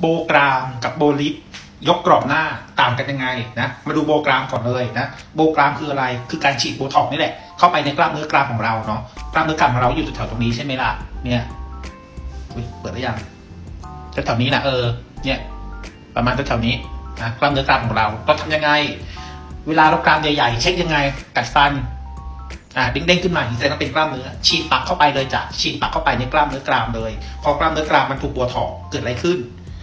โบกรามกับโบลิฟยกกรอบหน้าต่างกันยังไงนะ มาดูโบกรามก่อนเลยนะ โบกรามคืออะไร คือการฉีดโบท็อกนี่แหละ เข้าไปในกล้ามเนื้อกรามของเราเนาะ กล้ามเนื้อกรามของเราอยู่แถวตรงนี้ใช่ไหมล่ะ เนี่ยเปิดได้ยังแถวนี้นะเออ เนี่ย ประมาณแถวนี้นะ กล้ามเนื้อกรามของเรา เราทำยังไง เวลาเรากรามใหญ่ๆ เช็คยังไง กัดฟัน อ่าเด้งๆขึ้นมาอย่างนี้แสดงว่าเป็นกล้ามเนื้อ ฉีดปักเข้าไปเลยจ้ะ ฉีดปักเข้าไปในกล้ามเนื้อกรามเลย พอกล้ามเนื้อกรามมันถูกบัวถอกเกิดอะไรขึ้น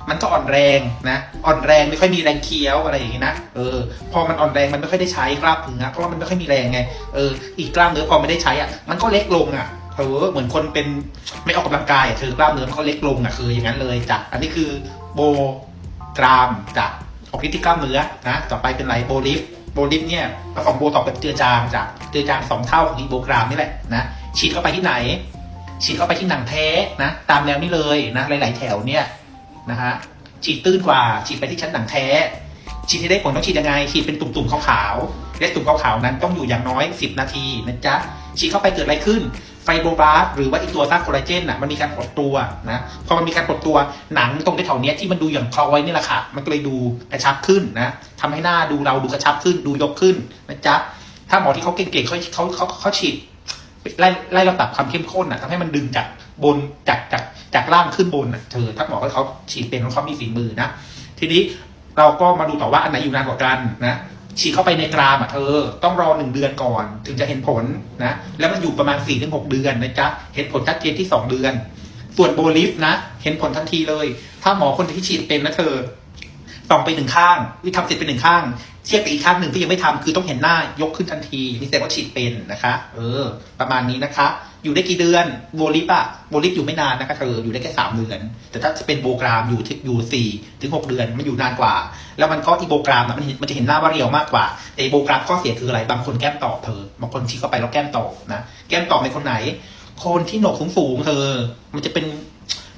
มันก็อ่อนแรงนะอ่อนแรงไม่ค่อยมีแรงเคี้ยวอะไรอย่างนี้นะเออพอมันอ่อนแรงมันไม่ค่อยได้ใช้กล้ามเนื้อเพราะว่ามันไม่ค่อยมีแรงไงเอออีกกล้ามเนื้อพอไม่ได้ใช้อะมันก็เล็กลงอะเออเหมือนคนเป็นไม่ออกกำลังกายอะคือกล้ามเนื้อมันก็เล็กลงอะคืออย่างนั้นเลยจ้ะอันนี้คือโบกรามจ้ะออกฤทธิ์ที่กล้ามเนื้อนะต่อไปเป็นไรโบลิฟโบลิฟเนี่ยผสมโบต่อกกับเจือจางจากเจือจางสองเท่าของอีโบกรามนี่แหละนะฉีดเข้าไปที่ไหนฉีดเข้าไปที่หนังแท้นะ ตามแนวนี้เลยนะหลาย ๆ แถวเนี่ย นะฮะฉีดตื้นกว่าฉีดไปที่ชั้นหนังแท้ ฉีดให้ได้ผลต้องฉีดยังไงฉีดเป็นตุ่มๆขาวๆและตุ่มขาวๆนั้นต้องอยู่อย่างน้อย 10 นาทีนะจ๊ะฉีดเข้าไปเกิดอะไรขึ้นไฟโบบาสหรือว่าไอตัวสร้างคอลลาเจนอะมันมีการหดตัวนะพอมันมีการหดตัวหนังตรงแถวเนี้ยที่มันดูอย่างคล้อยนี่แหละค่ะ มันก็เลยดูกระชับขึ้นนะทำให้หน้าดูเราดูกระชับขึ้นดูยกขึ้นนะจ๊ะถ้าหมอที่เขาเก่งๆเขาเขาเขาเขาฉีดไล่ไล่ระดับความเข้มข้นอะทำให้มันดึงจากบนจากจาก จากล่างขึ้นบนอะเธอถ้าหมอเขาฉีดเป็นเขามีฝีมือนะ ทีนี้เราก็มาดูต่อว่าอันไหนอยู่นานกว่ากันนะฉีดเข้าไปในกรามอะเธอ ต้องรอหนึ่งเดือนก่อน ถึงจะเห็นผลนะ แล้วมันอยู่ประมาณ4ี่ถึงหเดือนนะจ๊ะเห็นผลชัดเจนที่ 2 เดือน ส่วนโบลิฟนะ เห็นผลทันทีเลย ถ้าหมอคนที่ฉีดเป็นนะเธอ ส่องไปหนึ่งข้างวิทำเสร็จไปหนึ่งข้าง เทียบกับอีกข้างหนึ่งที่ยังไม่ทำคือต้องเห็นหน้ายกขึ้นทันทีนี่แสดงว่าฉีดเป็นนะคะ เออ ประมาณนี้นะคะ อยู่ได้กี่เดือนโบลิฟอะโบลิฟอยู่ไม่นานนะคะเธออยู่ได้แค่สามเดือน แต่ถ้าจะเป็นโบกรามอยู่อยู่สี่ถึงหกเดือนมันอยู่นานกว่า แล้วมันก็อีโบกรามมันมันจะเห็นหน้าว่าเรียวมากกว่าแต่อีโบกรามข้อเสียคืออะไรบางคนแก้มตอบเธอบางคนฉีดเข้าไปแล้วแก้มตอบนะแก้มตอบในคนไหน คนที่หนกสูงๆเธอ มันจะเป็น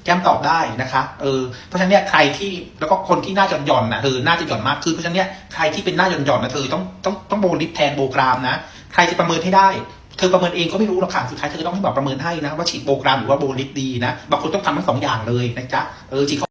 แก้มตอบได้นะคะเออเพราะฉะนั้นเนี่ยใครที่แล้วก็คนที่หน้าหย่อนหย่อนนะเธอหน้าจะหย่อนมากขึ้นเพราะฉะนั้นเนี่ยใครที่เป็นหน้าหย่อนหย่อนนะเธอต้องต้องต้องโบลิฟแทนโบกรามนะใครจะประเมินให้ได้เธอประเมินเองก็ไม่รู้หรอกค่ะสุดท้ายเธอต้องให้หมอประเมินให้นะว่าฉีดโบกรามหรือว่าโบลิฟดีนะบางคนต้องทำทั้งสองอย่างเลยนะจ๊ะเออฉีด